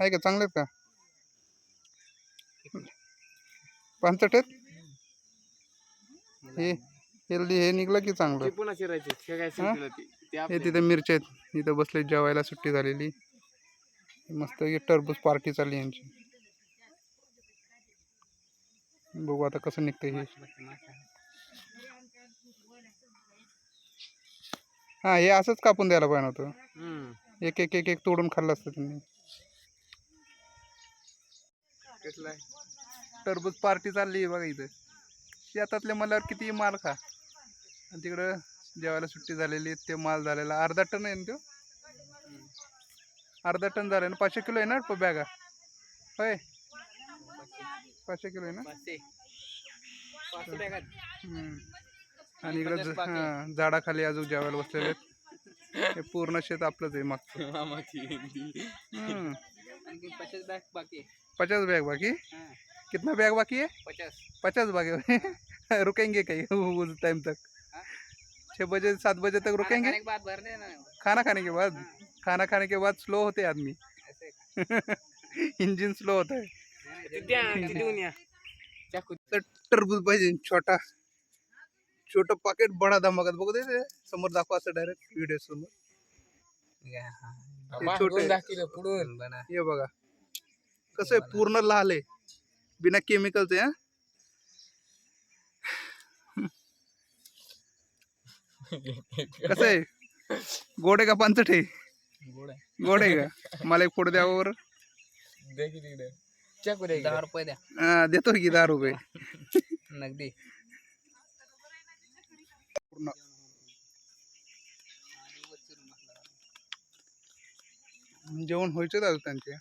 आहे का? चांगले आहेत का? पानसट आहेत? हे हेल्दी हे निघलं की चांगलं. हे. तिथे मिरच्या आहेत. इथं बसले जेवायला सुट्टी झालेली. मस्त टरबूज पार्टी चालली यांची. बघू आता कसं निघतं हे. हा हे असंच कापून द्यायला पाहिजे होतं. एक एक एक एक तोडून खाल्लं असतं त्यांनी. आहे? टरबूज पार्टी चालली आहे बघा इथं. शेतातल्या मल्यावर किती माल खा. आणि तिकडं जेवायला सुट्टी झालेली ते माल झालेला. अर्धा टन आहे ना तो? अर्धा टन झाला ना? पाचशे किलो आहे ना बॅगा? होय. पाचशे किलो आहे ना. आणि इकडं. हा, झाडाखाली अजून जेवायला बसलेले आहेत. हे पूर्ण शेत आपलंच आहे मागचं. पचास बॅग बाकी पचास बैग बाकी? हा, कितना बैग बाकी है? पचास। पचास बाकी रुकेंगे कहीं उस टाइम तक। हाँ? छः बजे सात बजे तक रुकेंगे? खाने खाना खाने के बाद? खाना खाने के बाद स्लो होते आदमी। इंजिन स्लो होता है। टरबूज पाहिजे छोटा। छोटं पाकिट बडा धमाकात बघू दे समोर दाखवा असं डायरेक्ट व्हिडिओ समोर। छोटे। पुढून बना हे बघा। कसं आहे पूर्ण लाल आहे. बिना केमिकलचं आहे कसं आहे? गोड का पानचट आहे? गोड गोड आहे का? मला एक फोड द्या बरं दे की तिकडे. चाकू दे दहा रुपये द्या. हा, देतो की दहा रुपये. नगदी. पूर्ण. जेवण व्हायचं दादा त्यांचे?